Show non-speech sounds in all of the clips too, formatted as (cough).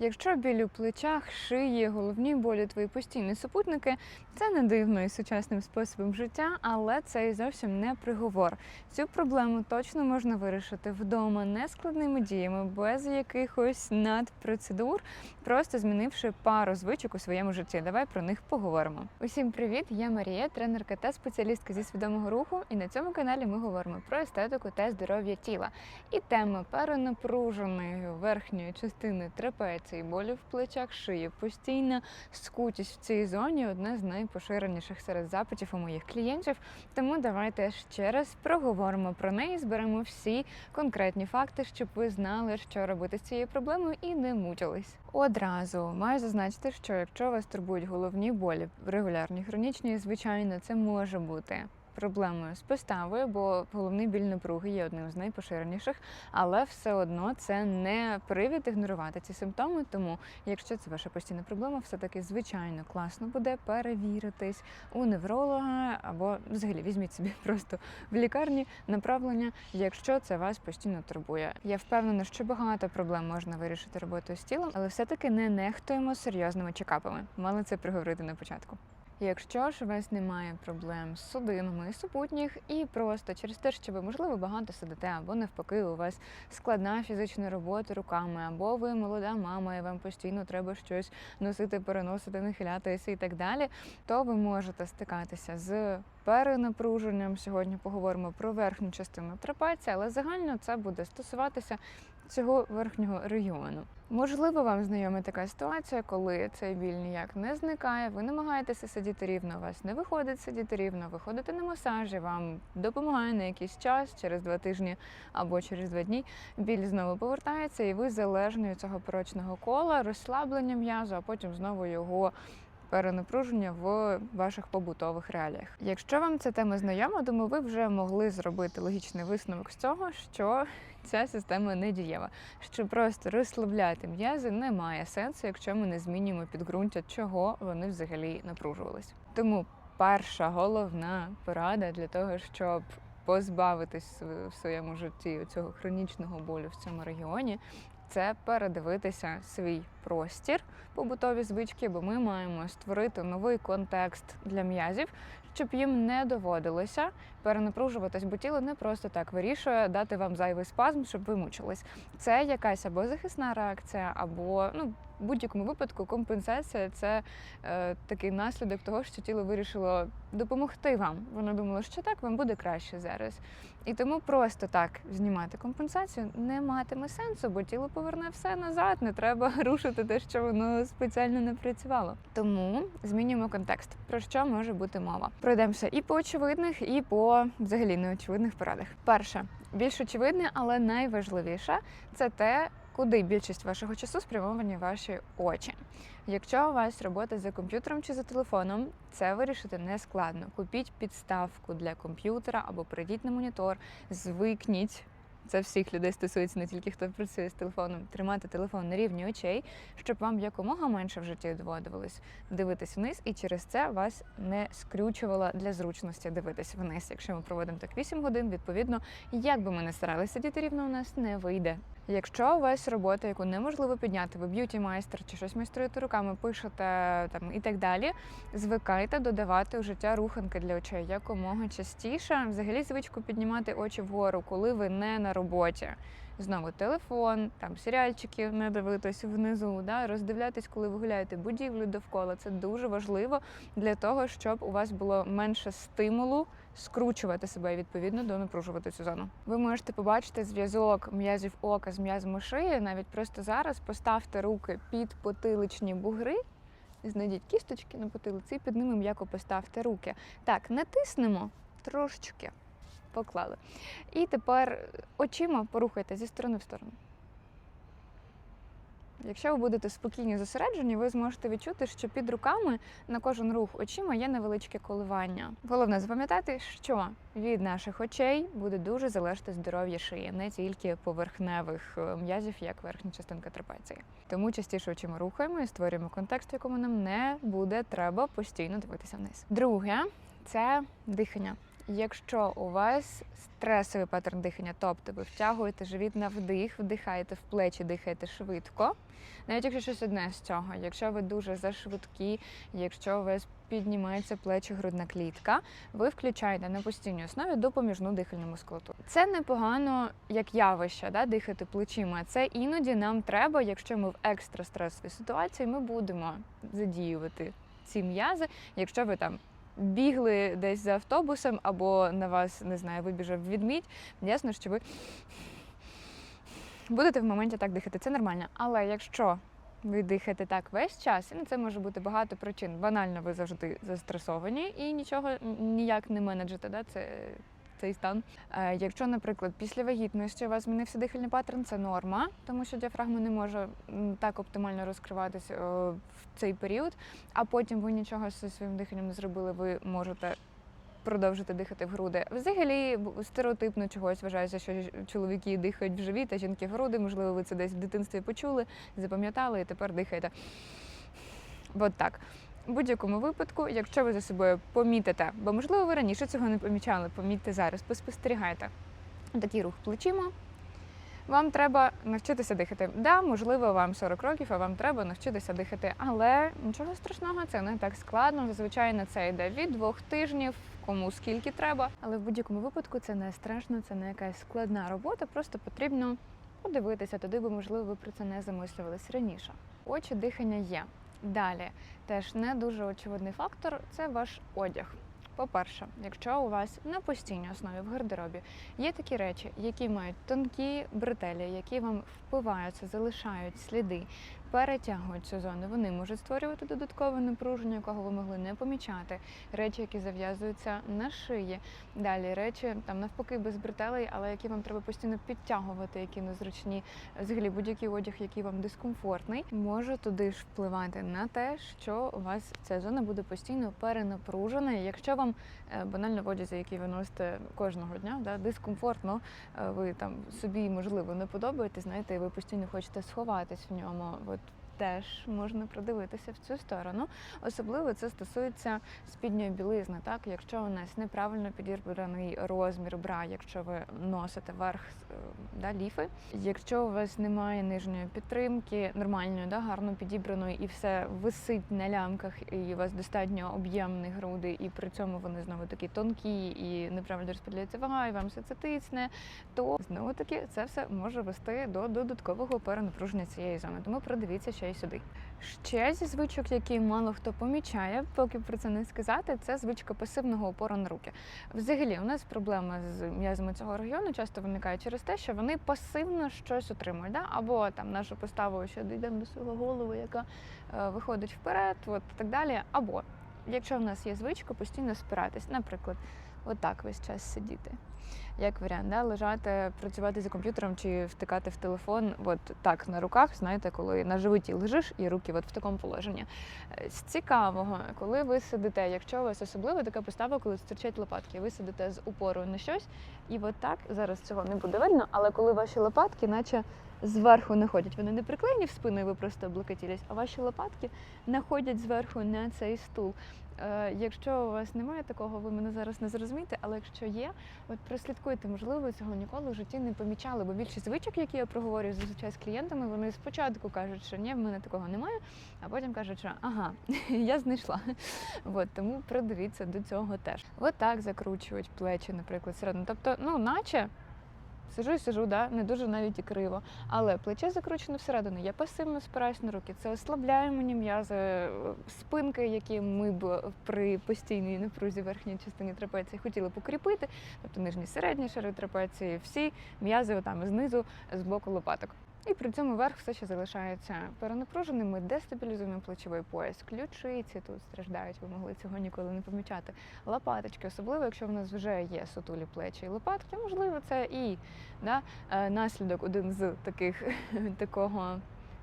Якщо біль у плечах, шиї, головні болі твої постійні супутники, це не дивно із сучасним способом життя, але це і зовсім не приговор. Цю проблему точно можна вирішити вдома нескладними діями, без якихось надпроцедур, просто змінивши пару звичок у своєму житті. Давай про них поговоримо. Усім привіт! Я Марія, тренерка та спеціалістка зі свідомого руху. І на цьому каналі ми говоримо про естетику та здоров'я тіла. І тема перенапруженої верхньої частини трапеції, болі в плечах, шиї, постійна скутість в цій зоні одна з найпоширеніших серед запитів у моїх клієнтів. Тому давайте ще раз проговоримо про неї, зберемо всі конкретні факти, щоб ви знали, що робити з цією проблемою і не мучились. Одразу маю зазначити, що якщо вас турбують головні болі, регулярні хронічні, звичайно, це може бути. Проблемою з поставою, бо головний біль напруги є одним з найпоширеніших, але все одно це не привід ігнорувати ці симптоми. Тому, якщо це ваша постійна проблема, все таки звичайно класно буде перевіритись у невролога або взагалі візьміть собі (laughs) просто в лікарні направлення, якщо це вас постійно турбує. Я впевнена, що багато проблем можна вирішити роботою з тілом, але все-таки не нехтуємо серйозними чекапами. Мали це приговорити на початку. Якщо ж у вас немає проблем з судинами, супутніх, і просто через те, що ви, можливо, багато сидите, або навпаки, у вас складна фізична робота руками, або ви молода мама, і вам постійно треба щось носити, переносити, нахилятися і так далі, то ви можете стикатися з перенапруженням. Сьогодні поговоримо про верхню частину трапеції, але загально це буде стосуватися цього верхнього регіону. Можливо, вам знайома така ситуація, коли цей біль ніяк не зникає, ви намагаєтеся сидіти рівно, у вас не виходить сидіти рівно, ви ходите на масажі, вам допомагає на якийсь час, через два тижні або через два дні. Біль знову повертається, і ви залежні від цього порочного кола, розслаблення м'язу, а потім знову його перенапруження в ваших побутових реаліях. Якщо вам ця тема знайома, думаю, ви вже могли зробити логічний висновок з цього, що ця система не дієва, що просто розслабляти м'язи немає сенсу, якщо ми не змінюємо підґрунтя, чого вони взагалі напружувались. Тому перша головна порада для того, щоб позбавитись в своєму житті цього хронічного болю в цьому регіоні, це передивитися свій простір побутові звички, бо ми маємо створити новий контекст для м'язів, щоб їм не доводилося перенапружуватись, бо тіло не просто так вирішує дати вам зайвий спазм, щоб ви мучились. Це якась або захисна реакція, або ну. В будь-якому випадку компенсація це е, такий наслідок того, що тіло вирішило допомогти вам. Воно думало, що так вам буде краще зараз. І тому просто так знімати компенсацію не матиме сенсу, бо тіло поверне все назад. Не треба (laughs) рушити те, що воно спеціально не працювало. Тому змінюємо контекст. Про що може бути мова? Пройдемося і по очевидних, і по взагалі неочевидних порадах. Перше, більш очевидне, але найважливіше це те, куди більшість вашого часу спрямовані ваші очі. Якщо у вас робота за комп'ютером чи за телефоном, це вирішити не складно. Купіть підставку для комп'ютера або прийдіть на монітор, звикніть. Це всіх людей стосується не тільки хто працює з телефоном, тримати телефон на рівні очей, щоб вам якомога менше в житті доводилось дивитись вниз, і через це вас не скрючувало для зручності дивитись вниз. Якщо ми проводимо так 8 годин, відповідно, як би ми не старалися сидіти рівно, у нас не вийде. Якщо у вас робота, яку неможливо підняти, ви б'юті майстер чи щось майструєте руками, пишете там і так далі, звикайте додавати у життя руханки для очей якомога частіше. Взагалі звичку піднімати очі вгору, коли ви не на роботі. Знову телефон, там серіальчики не дивитись внизу, да, роздивлятись, коли ви гуляєте будівлю довкола. Це дуже важливо для того, щоб у вас було менше стимулу скручувати себе і відповідно донапружувати цю зону. Ви можете побачити зв'язок м'язів ока з м'язами шиї. Навіть просто зараз поставте руки під потиличні бугри. Знайдіть кісточки на потилиці під ними м'яко поставте руки. Так, натиснемо трошечки поклали. І тепер очима порухайте зі сторони в сторону. Якщо ви будете спокійні зосереджені, ви зможете відчути, що під руками на кожен рух очима є невеличке коливання. Головне запам'ятати, що від наших очей буде дуже залежати здоров'я шиї, не тільки поверхневих е, м'язів, як верхня частинка трапеції. Тому частіше очима рухаємо і створюємо контекст, в якому нам не буде треба постійно дивитися вниз. Друге це дихання. Якщо у вас стресовий паттерн дихання, тобто ви втягуєте живіт на вдих, вдихаєте в плечі, дихаєте швидко. Навіть якщо щось одне з цього, якщо ви дуже зашвидкі, якщо у вас піднімається плечі, грудна клітка, ви включаєте на постійній основі допоміжну дихальну мускулатуру. Це непогано як явище, да, дихати плечима. Це іноді нам треба, якщо ми в екстра стресовій ситуації, ми будемо задіювати ці м'язи, якщо ви там. Бігли десь за автобусом, або на вас не знаю, вибіжав відмідь. Ясно, що ви будете в моменті так дихати. Це нормально. Але якщо ви дихаєте так весь час, і на це може бути багато причин. Банально, ви завжди застресовані і нічого ніяк не менеджете. Да? Це цей стан. Е, Якщо, наприклад, після вагітності у вас змінився дихальний паттерн, це норма, тому що діафрагма не може так оптимально розкриватися е, в цей період, а потім ви нічого зі своїм диханням не зробили, ви можете. Продовжити дихати в груди. Взагалі стереотипно чогось вважається, що чоловіки дихають в живіт, а жінки в груди. Можливо, ви це десь в дитинстві почули, запам'ятали і тепер дихаєте. От так. В будь-якому випадку, якщо ви за собою помітите, бо можливо ви раніше цього не помічали, помітьте зараз, поспостерігайте. Такий рух плечима. Вам треба навчитися дихати. Да, можливо, вам 40 років, а вам треба навчитися дихати. Але нічого страшного, це не так складно. Зазвичай на це йде від двох тижнів, кому скільки треба. Але в будь-якому випадку це не страшно, це не якась складна робота. Просто потрібно подивитися туди, бо можливо ви про це не замислювались раніше. Очі дихання є. Далі теж не дуже очевидний фактор це ваш одяг. По-перше, якщо у вас на постійній основі в гардеробі є такі речі, які мають тонкі бретелі, які вам впиваються, залишають сліди, перетягують цю зону, вони можуть створювати додаткове напруження, якого ви могли не помічати. Речі, які зав'язуються на шиї. Далі речі там навпаки без бретелей, але які вам треба постійно підтягувати, які незручні. Взагалі будь-який одяг, який вам дискомфортний, може туди ж впливати на те, що у вас ця зона буде постійно перенапружена. Якщо вам е, банально в одязі, який ви носите кожного дня, да, дискомфортно, е, ви там собі можливо не подобаєте, знаєте, і ви постійно хочете сховатись в ньому. От теж можна придивитися в цю сторону. Особливо це стосується спідньої білизни. Так, якщо у нас неправильно підібраний розмір бра, якщо ви носите верх е, да, ліфи, якщо у вас немає нижньої підтримки, нормальної, да, гарно підібраної, і все висить на лямках, і у вас достатньо об'ємні груди, і при цьому вони знову такі тонкі і неправильно розподіляється вага, і вам все це тисне, то знову таки це все може вести до додаткового перенапруження цієї зони. Тому придивіться ще й сюди. Ще зі звичок, які мало хто помічає, поки про це не сказати, це звичка пасивного опору на руки. Взагалі, у нас проблема з м'язами цього регіону часто виникає через те, що вони пасивно щось отримують. Да? Або там нашу поставу, що дійдемо до свого голови, яка е, виходить вперед, от так далі. Або якщо в нас є звичка, постійно спиратись, наприклад, отак весь час сидіти. Як варіант, да? лежати, працювати за комп'ютером чи втикати в телефон, от так на руках, знаєте, коли на животі лежиш і руки от в такому положенні. Е, З цікавого, коли ви сидите, якщо у вас особливо така постава, коли стирчать лопатки, ви сидите з упорою на щось, і от так зараз цього не буде видно, але коли ваші лопатки, наче зверху не ходять, вони не приклеєні в спину, і ви просто облокотілись, а ваші лопатки находять зверху на цей стул. Е, Якщо у вас немає такого, ви мене зараз не зрозумієте, але якщо є, от прослідкуйте, можливо, цього ніколи в житті не помічали, бо більшість звичок, які я проговорюю зазвичай з клієнтами, вони спочатку кажуть, що ні, в мене такого немає, а потім кажуть, що ага, (laughs) я знайшла. От, тому придивіться до цього теж. От так закручують плечі, наприклад, середину. Тобто, ну, наче. Сижу і сижу, да, не дуже навіть і криво. Але плече закручено всередину. Я пасивно спираюсь на руки. Це ослабляє мені м'язи спинки, які ми б при постійній напрузі верхній частині трапеції хотіли покріпити, тобто нижні середні шари трапеції, всі м'язи отам знизу з боку лопаток. І при цьому верх все ще залишається перенапруженим. Ми дестабілізуємо плечовий пояс. Ключиці тут страждають, ви могли цього ніколи не помічати. Лопаточки, особливо якщо в нас вже є сутулі плечі і лопатки, можливо, це і да, е, наслідок один з таких (laughs) такого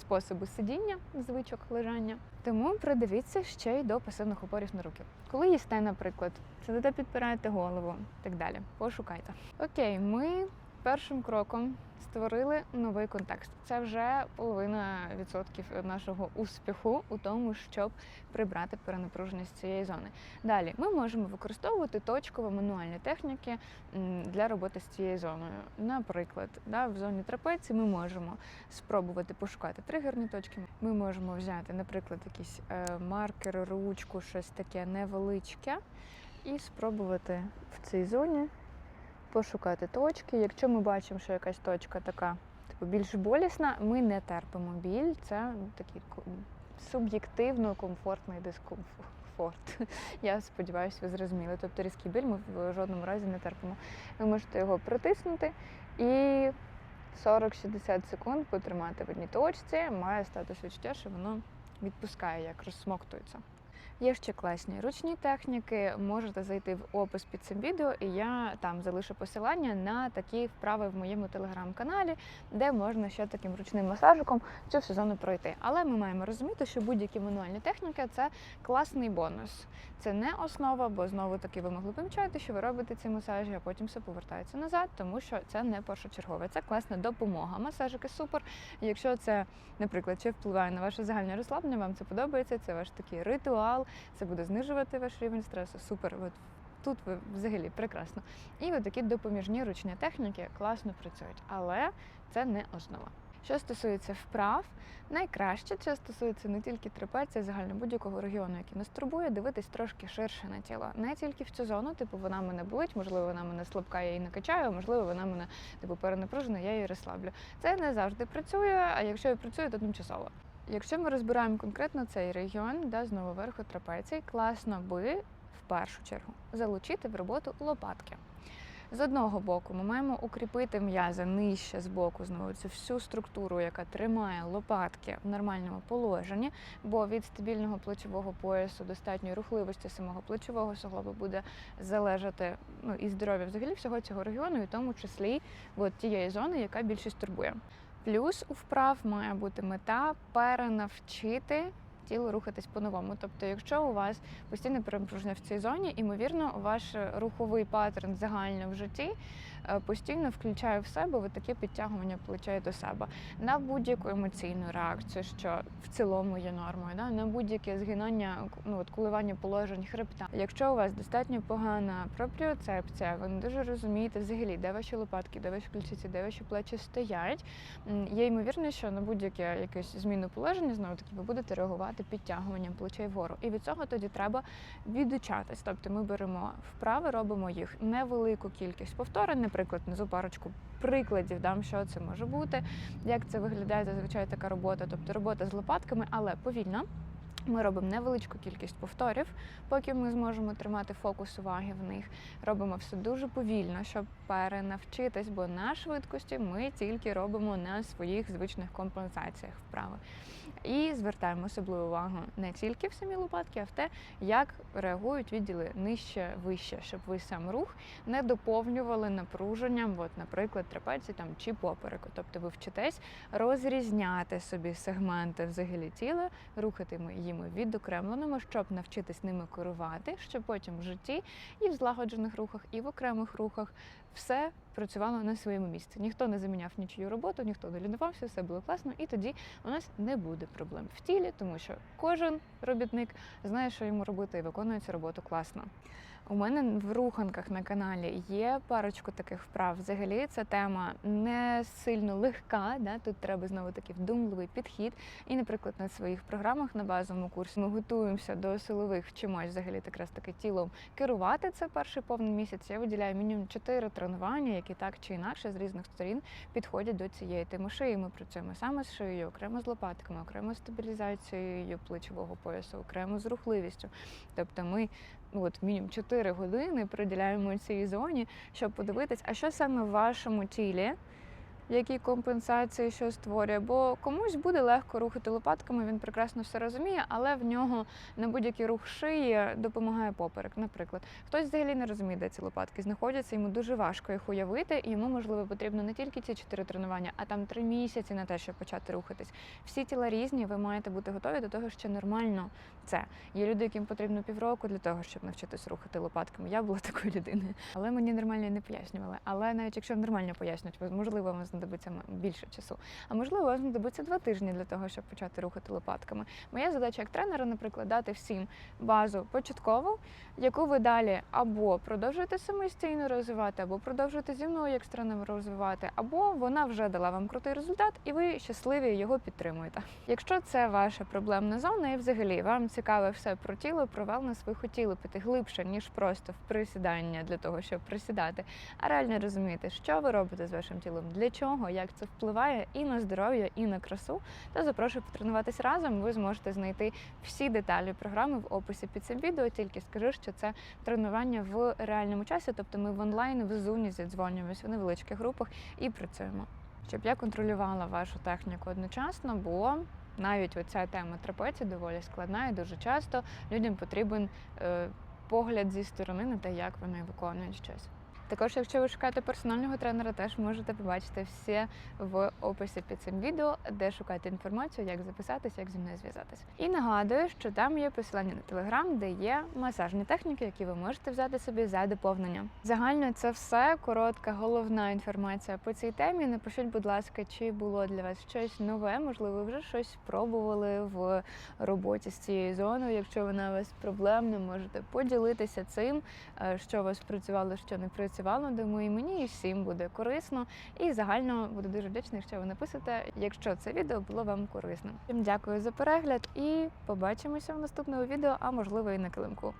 способу сидіння, звичок лежання. Тому придивіться ще й до пасивних опорів на руки. Коли їсте, наприклад, сидите, підпираєте голову і так далі. Пошукайте. Окей, ми першим кроком створили новий контекст. Це вже половина відсотків нашого успіху у тому, щоб прибрати перенапруженість цієї зони. Далі ми можемо використовувати точково мануальні техніки для роботи з цією зоною. Наприклад, да, в зоні трапеції ми можемо спробувати пошукати тригерні точки. Ми можемо взяти, наприклад, якийсь е, маркер, ручку, щось таке невеличке, і спробувати в цій зоні пошукати точки. Якщо ми бачимо, що якась точка така типу, більш болісна, ми не терпимо біль. Це такий суб'єктивно комфортний дискомфорт. (laughs) Я сподіваюся, ви зрозуміли. Тобто різкий біль ми в жодному разі не терпимо. Ви можете його притиснути і 40-60 секунд потримати в одній точці, має статус відчуття, що воно відпускає, як розсмоктується. Є ще класні ручні техніки. Можете зайти в опис під цим відео, і я там залишу посилання на такі вправи в моєму телеграм-каналі, де можна ще таким ручним масажиком цю всю зону пройти. Але ми маємо розуміти, що будь-які мануальні техніки це класний бонус. Це не основа, бо знову таки ви могли помічати, що ви робите ці масажі, а потім все повертається назад, тому що це не першочергове. Це класна допомога. Масажики супер. Якщо це, наприклад, чи впливає на ваше загальне розслаблення, вам це подобається, це ваш такий ритуал, це буде знижувати ваш рівень стресу. Супер. От тут ви взагалі прекрасно. І от такі допоміжні ручні техніки класно працюють, але це не основа. Що стосується вправ, найкраще це стосується не тільки трапеції, загально будь-якого регіону, який нас турбує, дивитись трошки ширше на тіло. Не тільки в цю зону, типу вона мене болить, можливо, вона мене слабка, я її не качаю, можливо, вона мене типу перенапружена, я її розслаблю. Це не завжди працює, а якщо і працює, то тимчасово. Якщо ми розбираємо конкретно цей регіон, да, знову верху трапецій, класно би в першу чергу залучити в роботу лопатки. З одного боку, ми маємо укріпити м'язи нижче з боку, знову цю всю структуру, яка тримає лопатки в нормальному положенні, бо від стабільного плечового поясу, достатньої рухливості самого плечового суглоба буде залежати ну, і здоров'я взагалі всього цього регіону, і в тому числі от, тієї зони, яка більшість турбує. Плюс у вправ має бути мета перенавчити тіло рухатись по-новому. Тобто, якщо у вас постійне перепруження в цій зоні, імовірно, ваш руховий паттерн загально в житті постійно включає в себе от таке підтягування плечей до себе на будь-яку емоційну реакцію, що в цілому є нормою, да? на будь-яке згинання, ну от коливання положень хребта. Якщо у вас достатньо погана пропріоцепція, ви не дуже розумієте взагалі, де ваші лопатки, де ваші ключиці, де ваші плечі стоять. Є ймовірність, що на будь-яке якесь зміну положення знову таки ви будете реагувати підтягуванням плечей вгору. І від цього тоді треба відучатись. Тобто ми беремо вправи, робимо їх невелику кількість повторень, наприклад, внизу парочку прикладів дам, що це може бути, як це виглядає зазвичай така робота, тобто робота з лопатками, але повільно. Ми робимо невеличку кількість повторів, поки ми зможемо тримати фокус уваги в них. Робимо все дуже повільно, щоб перенавчитись, бо на швидкості ми тільки робимо на своїх звичних компенсаціях вправи. І звертаємо особливу увагу не тільки в самі лопатки, а в те, як реагують відділи нижче, вище, щоб ви сам рух не доповнювали напруженням, от, наприклад, трапеції там чи попереку. Тобто ви вчитесь розрізняти собі сегменти взагалі тіла, рухати ми- їми відокремленими, щоб навчитись ними керувати, щоб потім в житті і в злагоджених рухах, і в окремих рухах все працювало на своєму місці. Ніхто не заміняв нічию роботу, ніхто не лінувався, все було класно, і тоді у нас не буде проблем в тілі, тому що кожен робітник знає, що йому робити, і виконує цю роботу класно. У мене в руханках на каналі є парочку таких вправ. Взагалі ця тема не сильно легка. Да? Тут треба знову таки вдумливий підхід. І, наприклад, на своїх програмах на базовому курсі ми готуємося до силових, вчимось взагалі якраз таки тілом керувати. Це перший повний місяць. Я виділяю мінімум 4 тренування, які так чи інакше з різних сторін підходять до цієї теми шиї. Ми працюємо саме з шиєю, окремо з лопатками, окремо з стабілізацією плечового поясу, окремо з рухливістю. Тобто ми ну, от мінімум 4 години приділяємо цій зоні, щоб подивитись, а що саме в вашому тілі які компенсації, що створює. Бо комусь буде легко рухати лопатками, він прекрасно все розуміє, але в нього на будь-який рух шиї допомагає поперек. Наприклад, хтось взагалі не розуміє, де ці лопатки знаходяться, йому дуже важко їх уявити, і йому можливо потрібно не тільки ці чотири тренування, а там три місяці на те, щоб почати рухатись. Всі тіла різні, ви маєте бути готові до того, що нормально це. Є люди, яким потрібно півроку для того, щоб навчитись рухати лопатками. Я була (laughs) такою людиною, але мені нормально не пояснювали. Але навіть якщо нормально пояснюють, можливо, вам знадобиться більше часу. А можливо, вам знадобиться два тижні для того, щоб почати рухати лопатками. Моя задача як тренера, наприклад, дати всім базу початкову, яку ви далі або продовжуєте самостійно розвивати, або продовжуєте зі мною як з тренером розвивати, або вона вже дала вам крутий результат, і ви щасливі його підтримуєте. Якщо це ваша проблемна зона, і взагалі вам цікаве все про тіло, про wellness, ви хотіли піти глибше, ніж просто в присідання для того, щоб присідати, а реально розумієте, що ви робите з вашим тілом, для чого, як це впливає і на здоров'я, і на красу, то запрошую потренуватись разом. Ви зможете знайти всі деталі програми в описі під цим відео. Тільки скажу, що це тренування в реальному часі, тобто ми в онлайн в зуні зідзвонюємося в невеличких групах і працюємо. Щоб я контролювала вашу техніку одночасно, бо навіть оця тема трапеції доволі складна і дуже часто людям потрібен е, погляд зі сторони на те, як вони виконують щось. Також, якщо ви шукаєте персонального тренера, теж можете побачити все в описі під цим відео, де шукати інформацію, як записатись, як зі мною зв'язатись. І нагадую, що там є посилання на телеграм, де є масажні техніки, які ви можете взяти собі за доповнення. Загально це все коротка, головна інформація по цій темі. Напишіть, будь ласка, чи було для вас щось нове, можливо, вже щось пробували в роботі з цією зоною. Якщо вона у вас проблемна, можете поділитися цим, е, що у вас працювало, що не працювало. Думаю, і мені і всім буде корисно. І загально буду дуже вдячна, якщо ви напишете, якщо це відео було вам корисним. Дякую за перегляд і побачимося в наступному відео, а можливо і на килимку.